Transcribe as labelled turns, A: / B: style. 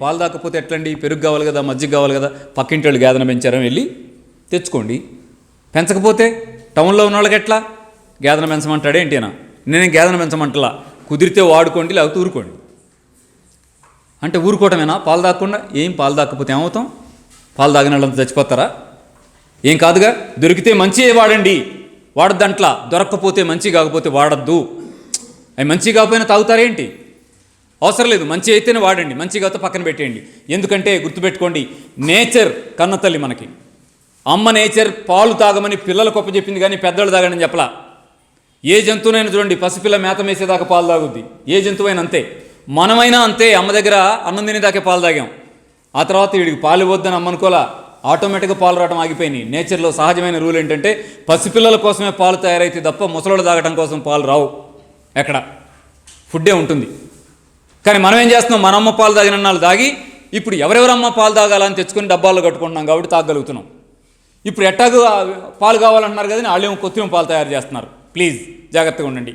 A: పాలు దాకపోతే ఎట్లండి? పెరుగు కావాలి కదా మజ్జిగ కావాలి కదా పక్కింటి వాళ్ళు గేదెన పెంచారని వెళ్ళి తెచ్చుకోండి. పెంచకపోతే టౌన్లో ఉన్న వాళ్ళకి ఎట్లా? గేదెన పెంచమంటాడే ఏంటేనా? నేనేం గేదెన పెంచమంటలా? కుదిరితే వాడుకోండి లేకపోతే ఊరుకోండి. అంటే ఊరుకోవటమేనా? పాలు దాక్కుండా ఏం పాలు దాక్కపోతే ఏమవుతాం? పాలు తాగిన వాళ్ళంతా చచ్చిపోతారా? ఏం కాదుగా? దొరికితే మంచియే వాడండి. వాడద్దంట్లా. దొరక్కపోతే మంచి కాకపోతే వాడద్దు. అవి మంచి కాకపోయినా తాగుతారేంటి? అవసరం లేదు మంచి అయితేనే వాడండి మంచి కాకపోతే పక్కన పెట్టేయండి. ఎందుకంటే గుర్తుపెట్టుకోండి నేచర్ కన్న తల్లి మనకి. అమ్మ నేచర్ పాలు తాగమని పిల్లలకు కుప్ప చెప్పింది కానీ పెద్దలు తాగడని చెప్పలా. ఏ జంతువునైనా చూడండి పసిపిల్ల మేత మేసేదాకా పాలు తాగుద్ది. ఏ జంతువైనా అంతే. మనమైనా అంతే అమ్మ దగ్గర అన్నం తినేదాకే పాలు తాగాం. ఆ తర్వాత వీడికి పాలు ఇవ్వద్దని అమ్మ అనుకోలా ఆటోమేటిక్గా పాలు రావడం ఆగిపోయినాయి. నేచర్లో సహజమైన రూల్ ఏంటంటే పసిపిల్లల కోసమే పాలు తయారైతే తప్ప ముసలోళ్ళు తాగడం కోసం పాలు రావు. ఎక్కడ? ఫుడ్డే ఉంటుంది. కానీ మనం ఏం చేస్తున్నాం? మన అమ్మ పాలు తాగిన వాళ్ళు తాగి ఇప్పుడు ఎవరెవరమ్మ పాలు తాగాలని తెచ్చుకొని డబ్బాల్లో కట్టుకుంటున్నాం కాబట్టి తాగలుగుతున్నాం ఇప్పుడు ఎట్టాగు పాలు కావాలంటున్నారు కదా వాళ్ళేమో కొత్తిమ పాలు తయారు చేస్తున్నారు. ప్లీజ్ జాగ్రత్తగా ఉండండి.